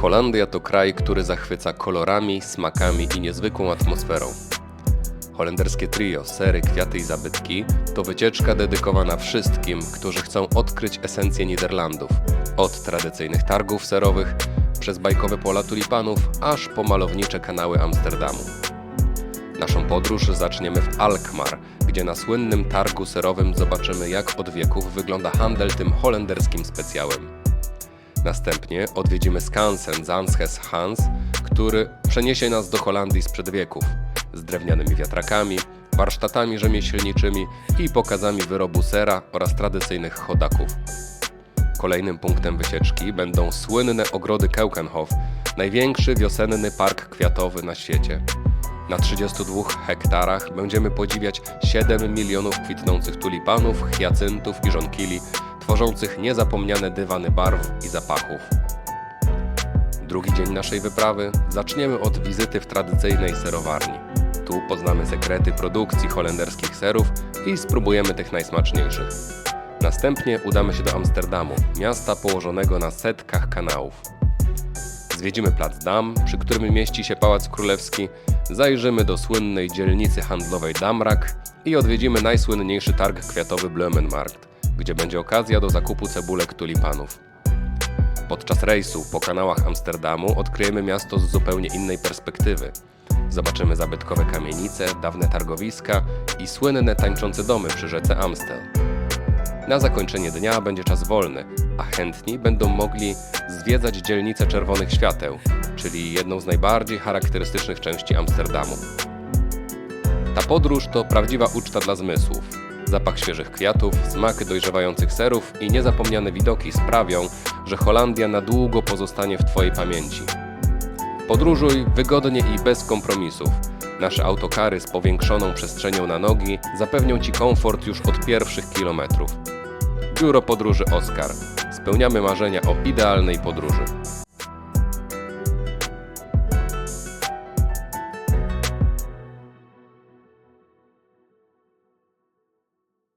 Holandia to kraj, który zachwyca kolorami, smakami i niezwykłą atmosferą. Holenderskie trio Sery, Kwiaty i Zabytki to wycieczka dedykowana wszystkim, którzy chcą odkryć esencję Niderlandów. Od tradycyjnych targów serowych, przez bajkowe pola tulipanów, aż po malownicze kanały Amsterdamu. Naszą podróż zaczniemy w Alkmaar, gdzie na słynnym targu serowym zobaczymy jak od wieków wygląda handel tym holenderskim specjałem. Następnie odwiedzimy skansen Zansches Hans, który przeniesie nas do Holandii sprzed wieków z drewnianymi wiatrakami, warsztatami rzemieślniczymi i pokazami wyrobu sera oraz tradycyjnych chodaków. Kolejnym punktem wycieczki będą słynne ogrody Keukenhof, największy wiosenny park kwiatowy na świecie. Na 32 hektarach będziemy podziwiać 7 milionów kwitnących tulipanów, hyacyntów i żonkili, tworzących niezapomniane dywany barw i zapachów. Drugi dzień naszej wyprawy zaczniemy od wizyty w tradycyjnej serowarni. Tu poznamy sekrety produkcji holenderskich serów i spróbujemy tych najsmaczniejszych. Następnie udamy się do Amsterdamu, miasta położonego na setkach kanałów. Zwiedzimy plac Dam, przy którym mieści się Pałac Królewski, zajrzymy do słynnej dzielnicy handlowej Damrak i odwiedzimy najsłynniejszy targ kwiatowy Blumenmarkt, gdzie będzie okazja do zakupu cebulek tulipanów. Podczas rejsu po kanałach Amsterdamu odkryjemy miasto z zupełnie innej perspektywy. Zobaczymy zabytkowe kamienice, dawne targowiska i słynne tańczące domy przy rzece Amstel. Na zakończenie dnia będzie czas wolny, a chętni będą mogli zwiedzać dzielnicę Czerwonych Świateł, czyli jedną z najbardziej charakterystycznych części Amsterdamu. Ta podróż to prawdziwa uczta dla zmysłów. Zapach świeżych kwiatów, smak dojrzewających serów i niezapomniane widoki sprawią, że Holandia na długo pozostanie w Twojej pamięci. Podróżuj wygodnie i bez kompromisów. Nasze autokary z powiększoną przestrzenią na nogi zapewnią Ci komfort już od pierwszych kilometrów. Biuro Podróży Oskar. Spełniamy marzenia o idealnej podróży.